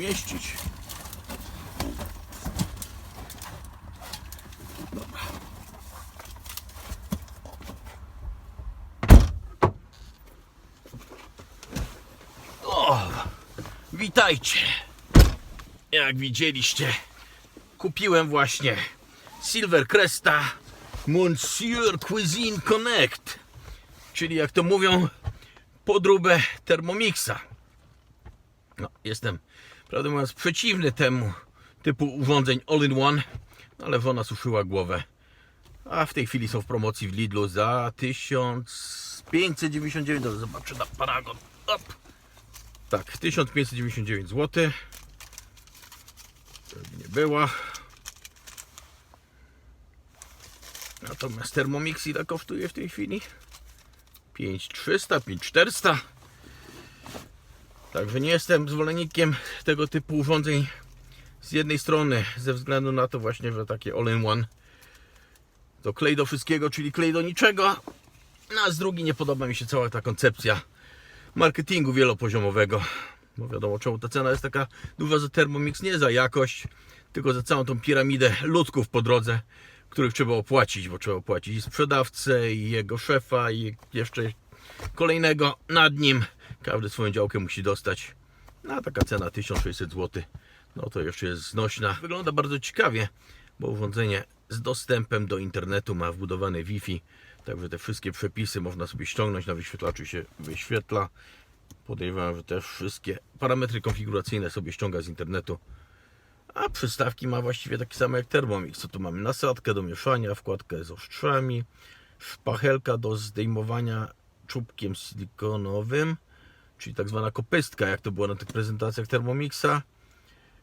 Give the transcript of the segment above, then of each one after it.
zmieścić. Witajcie. Jak widzieliście, kupiłem właśnie Silver Cresta Monsieur Cuisine Connect, czyli jak to mówią, podróbę Thermomixa. No, jestem, prawdę mówiąc, przeciwny temu typu urządzeń all-in-one, no, ale żona suszyła głowę. A w tej chwili są w promocji w Lidlu za 1599 zł. Zobaczę na paragon. Op. Tak, 1599 zł. Żeby nie była. Natomiast Thermomix ile kosztuje w tej chwili? 5300, 5400. Także nie jestem zwolennikiem tego typu urządzeń z jednej strony ze względu na to właśnie, że takie all-in-one to klej do wszystkiego, czyli klej do niczego. No, a z drugiej nie podoba mi się cała ta koncepcja marketingu wielopoziomowego. Bo wiadomo czemu ta cena jest taka duża, że Thermomix nie za jakość, tylko za całą tą piramidę ludków po drodze, których trzeba opłacić, bo trzeba opłacić i sprzedawcę, i jego szefa, i jeszcze kolejnego nad nim. Każdy swoją działkę musi dostać. No, taka cena 1600 zł, no to jeszcze jest znośna. Wygląda bardzo ciekawie, bo urządzenie z dostępem do internetu ma wbudowane Wi-Fi, także te wszystkie przepisy można sobie ściągnąć, na wyświetlaczu się wyświetla. Podejrzewam, że też wszystkie parametry konfiguracyjne sobie ściąga z internetu. A przystawki ma właściwie takie same jak Thermomix. Co tu mamy? Nasadkę do mieszania, wkładkę z ostrzami, szpachelka do zdejmowania czubkiem silikonowym, czyli tak zwana kopystka, jak to było na tych prezentacjach Thermomixa.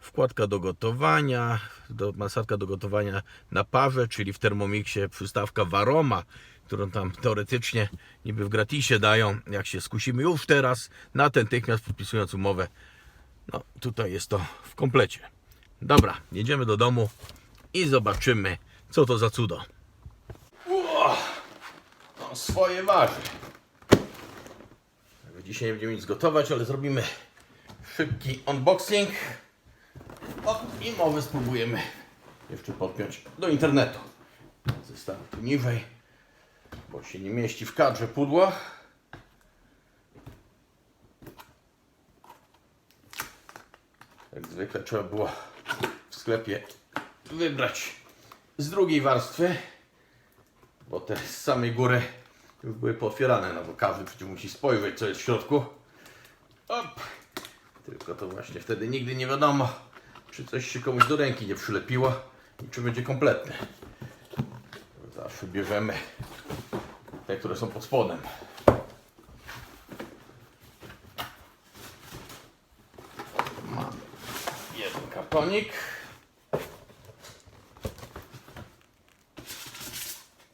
Wkładka do gotowania, do, do gotowania na parze, czyli w Thermomixie przystawka Varoma, którą tam teoretycznie niby w gratisie dają, jak się skusimy już teraz, natychmiast podpisując umowę. No tutaj jest to w komplecie. Dobra, jedziemy do domu i zobaczymy, co to za cudo. No swoje waży. Dzisiaj nie będziemy nic gotować, ale zrobimy szybki unboxing. O, i mowę spróbujemy jeszcze podpiąć do internetu. Zestawię tu niżej, bo się nie mieści w kadrze pudła. Jak zwykle trzeba było w sklepie wybrać z drugiej warstwy, bo te z samej góry już były pootwierane, no bo każdy przecież musi spojrzeć co jest w środku. Op. Tylko to właśnie wtedy nigdy nie wiadomo, czy coś się komuś do ręki nie przylepiło i czy będzie kompletne. Zawsze bierzemy te, które są pod spodem. Mamy jeden kartonik.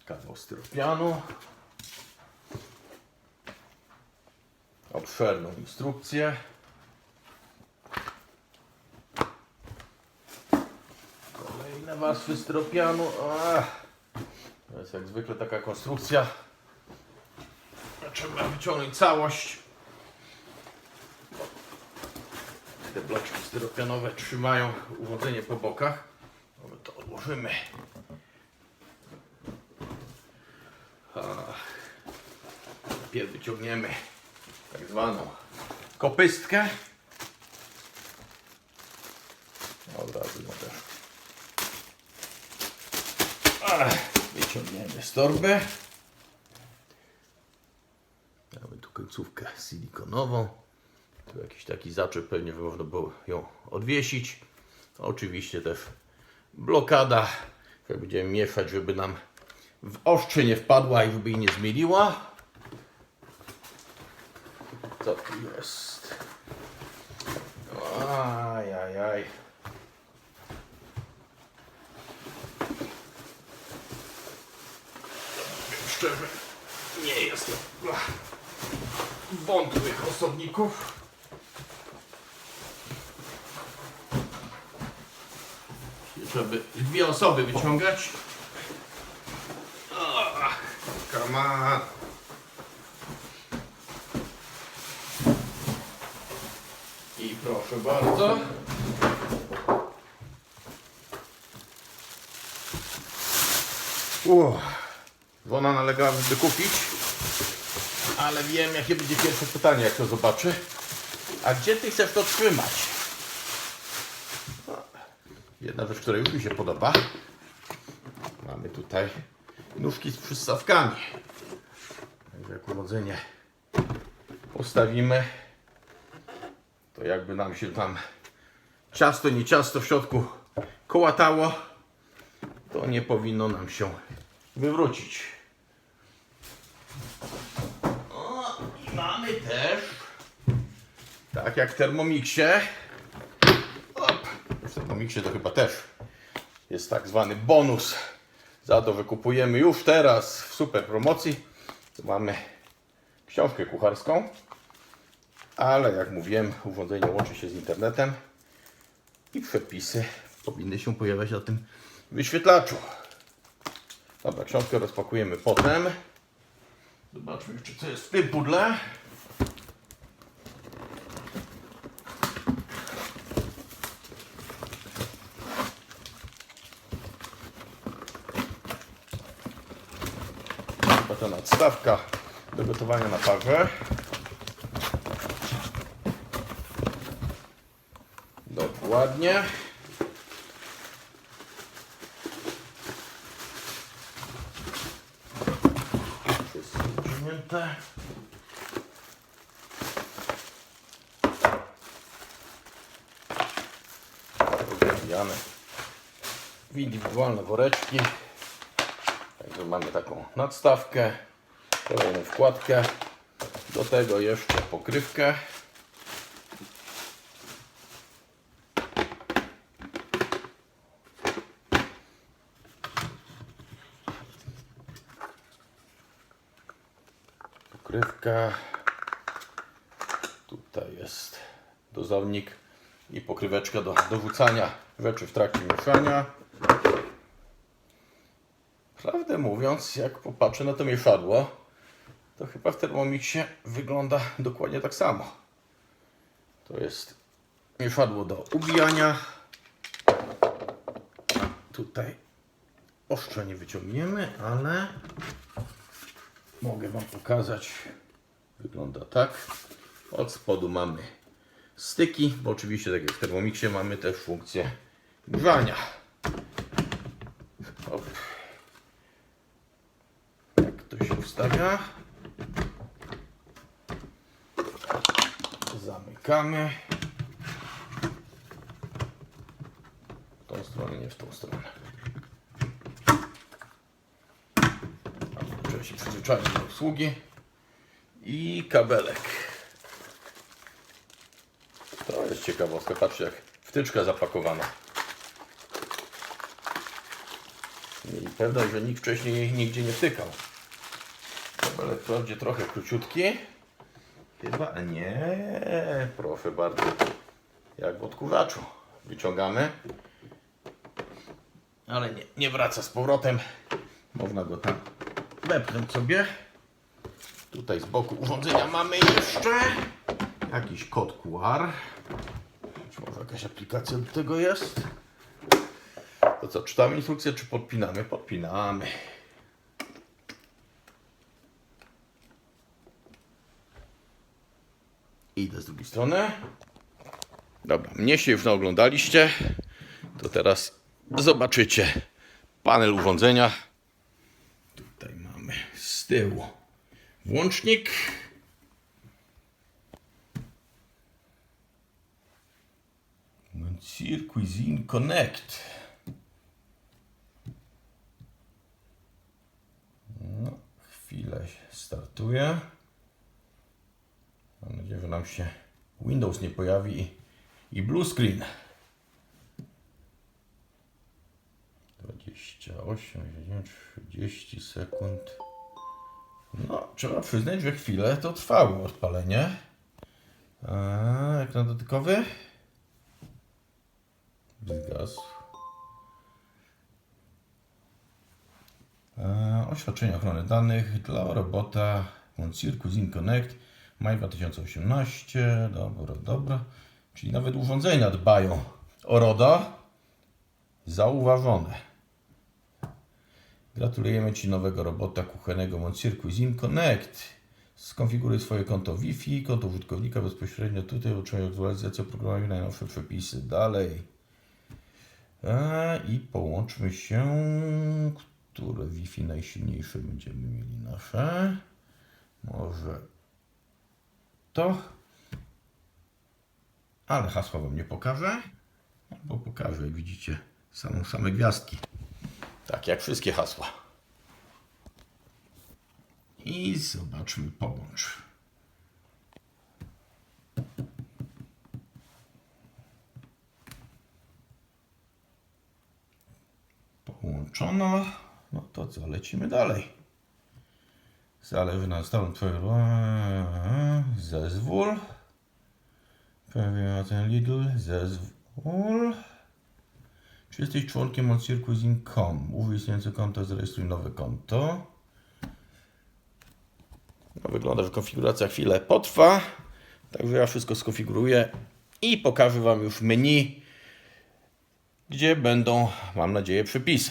Kawał styropianu. Obszerną instrukcję. Kolejne warstwy styropianu. Ach, to jest jak zwykle taka konstrukcja. Trzeba wyciągnąć całość. Te bloczki styropianowe trzymają urządzenie po bokach. No my to odłożymy. Ach. Wyciągniemy tak zwaną kopystkę. Od razu Ach, wyciągniemy z torby. Mamy tu końcówkę silikonową. Tu jakiś taki zaczep, pewnie można było ją odwiesić. Oczywiście też blokada, że będziemy mieszać, żeby nam w ostrze nie wpadła i żeby jej nie zmieliła. Co tu jest? Ajajaj. Szczerze, nie jestem dla wątłych osobników. Żeby dwie osoby wyciągać. Come on. proszę bardzo. Uff. Wona nalegała, żeby kupić, ale wiem, jakie będzie pierwsze pytanie, jak to zobaczy. A gdzie ty chcesz to trzymać? Jedna rzecz, która już mi się podoba. Mamy tutaj nóżki z przystawkami. Także jak urodzenie postawimy to jakby nam się tam ciasto, nie ciasto w środku kołatało, to nie powinno nam się wywrócić. O, i mamy też, tak jak w Thermomixie, op, w Thermomixie to chyba też jest tak zwany bonus za to, że kupujemy już teraz w super promocji. Mamy książkę kucharską, ale jak mówiłem, urządzenie łączy się z internetem i przepisy powinny się pojawiać na tym wyświetlaczu. Dobra, książkę rozpakujemy potem. Zobaczmy jeszcze co jest w tym pudle. Chyba nadstawka do gotowania na parze. Dokładnie. Wszystko w indywidualne woreczki. Także mamy taką nadstawkę, kolejną wkładkę, do tego jeszcze pokrywkę. Pokrywka. Tutaj jest dozownik i pokryweczka do dorzucania rzeczy w trakcie mieszania. Prawdę mówiąc, jak popatrzę na to mieszadło, to chyba w Thermomixie wygląda dokładnie tak samo. To jest mieszadło do ubijania. Tutaj ostrze nie wyciągniemy, ale mogę Wam pokazać. Wygląda tak. Od spodu mamy styki, bo oczywiście tak jak w Thermomixie mamy też funkcję grzania. Hop. Jak to się ustawia? Zamykamy. W tą stronę, nie w tą stronę. A, Trzeba się przyzwyczaić do obsługi. I kabelek. To jest ciekawostka. Patrzcie jak wtyczka zapakowana. Mieli pewność, że nikt wcześniej jej nigdzie nie wtykał. Kabelek wprawdzie trochę króciutki. Chyba nie, proszę bardzo. Jak w odkurzaczu. Wyciągamy. Ale nie, nie wraca z powrotem. Można go tam wepchnąć sobie. Tutaj z boku urządzenia mamy jeszcze jakiś kod QR. Być może jakaś aplikacja do tego jest. To co, czytamy instrukcję, czy podpinamy? Podpinamy. Idę z drugiej strony. Dobra, mnie się już naoglądaliście. To teraz zobaczycie panel urządzenia. Tyłu włącznik. Monsieur Cuisine Connect. No, chwilę startuje. Mam nadzieję, że nam się Windows nie pojawi i, i blue screen. 28, 30 sekund. No, trzeba przyznać, że chwilę to trwało odpalenie. A, jak na dotykowy? Zgasł. E, Oświadczenie ochrony danych dla robota Monsieur Cuisine Connect maj 2018. Dobra, dobra. Czyli nawet urządzenia dbają o RODO. Zauważone. Gratulujemy Ci nowego robota kuchennego Monsieur Cuisine Connect. Skonfiguruj swoje konto Wi-Fi, konto użytkownika bezpośrednio tutaj, uczynię aktualizację oprogramowania, najnowsze przepisy. Dalej. A, I połączmy się, które Wi-Fi najsilniejsze będziemy mieli nasze. Może to. Ale hasła Wam nie pokażę, bo pokażę, jak widzicie, samą same gwiazdki. Tak jak wszystkie hasła. I zobaczmy, połącz. Połączono. No to co, lecimy dalej. Zależy na stałym twoim zezwól. Pewnie ten Lidl, zezwól. Czy jesteś członkiem MonCircuisine.com? Użyj istniejące konto, zarejestruj nowe konto. No, wygląda, że konfiguracja chwilę potrwa. Także ja wszystko skonfiguruję i pokażę Wam już menu, gdzie będą, mam nadzieję, przepisy.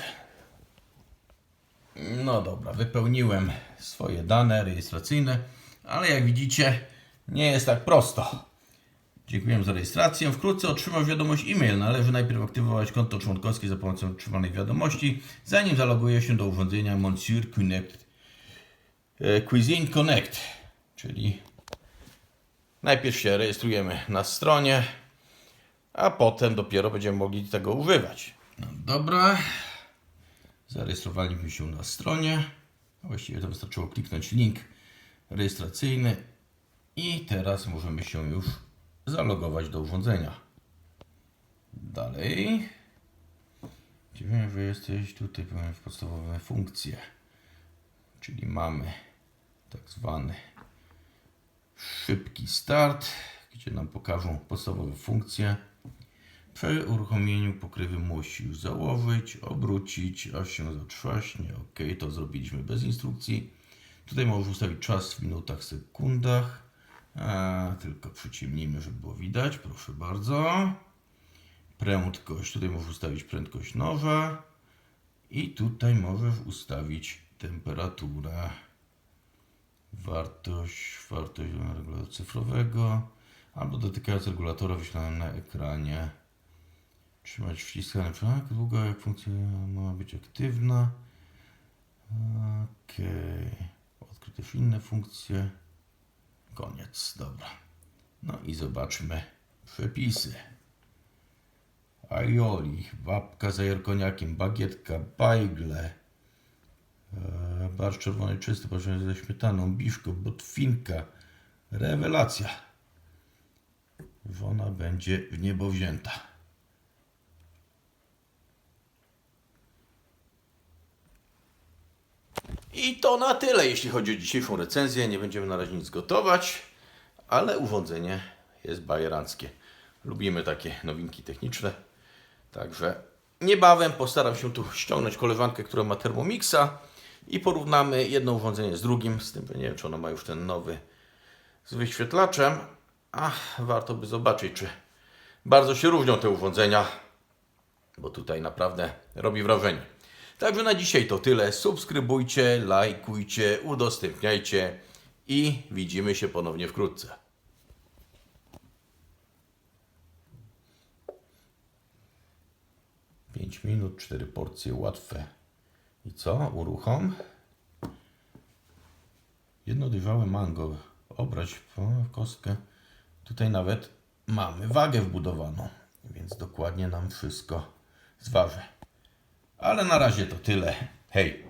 No dobra, wypełniłem swoje dane rejestracyjne, ale jak widzicie, nie jest tak prosto. Dziękuję za rejestrację. Wkrótce otrzymasz wiadomość e-mail. Należy najpierw aktywować konto członkowskie za pomocą otrzymanej wiadomości, zanim zaloguje się do urządzenia Monsieur Connect, e, Cuisine Connect. Czyli najpierw się rejestrujemy na stronie, a potem dopiero będziemy mogli tego używać. No dobra. Zarejestrowaliśmy się na stronie. Właściwie to wystarczyło kliknąć link rejestracyjny i teraz możemy się już zalogować do urządzenia. Dalej. Wiem, że jesteś tutaj w podstawowe funkcje. Czyli mamy tak zwany szybki start, gdzie nam pokażą podstawowe funkcje. Przy uruchomieniu pokrywy musi już założyć, obrócić, aż się zatrzaśnie. Ok, to zrobiliśmy bez instrukcji. Tutaj możesz ustawić czas w minutach, sekundach. Tylko przyciemnijmy, żeby było widać. Proszę bardzo. Prędkość. Tutaj możesz ustawić prędkość noża. I tutaj możesz ustawić temperaturę. Wartość, wartość regulatora cyfrowego. Albo dotykając regulatora wyświetlanym na ekranie. Trzymać wciskany tak długo, jak funkcja ma być aktywna. Ok. Odkryć też inne funkcje. Koniec, dobra. No i zobaczmy przepisy. Aioli, babka z jajerkoniakiem, bagietka, bajgle, e, barszcz czerwony czysty, połączony ze śmietaną, biszko, botwinka. Rewelacja. Żona będzie w niebo wzięta. I to na tyle, jeśli chodzi o dzisiejszą recenzję. Nie będziemy na razie nic gotować, ale urządzenie jest bajeranckie. Lubimy takie nowinki techniczne. Także niebawem postaram się tu ściągnąć koleżankę, która ma Thermomixa i porównamy jedno urządzenie z drugim. Z tym, że nie wiem, czy ona ma już ten nowy z wyświetlaczem. A warto by zobaczyć, czy bardzo się różnią te urządzenia, bo tutaj naprawdę robi wrażenie. Także na dzisiaj to tyle. Subskrybujcie, lajkujcie, udostępniajcie i widzimy się ponownie wkrótce. Pięć minut, cztery porcje łatwe. I co? Uruchom. Jedno dojrzałe mango. Obrać w kostkę. Tutaj nawet mamy wagę wbudowaną, więc dokładnie nam wszystko zważy. Ale na razie to tyle. Hej!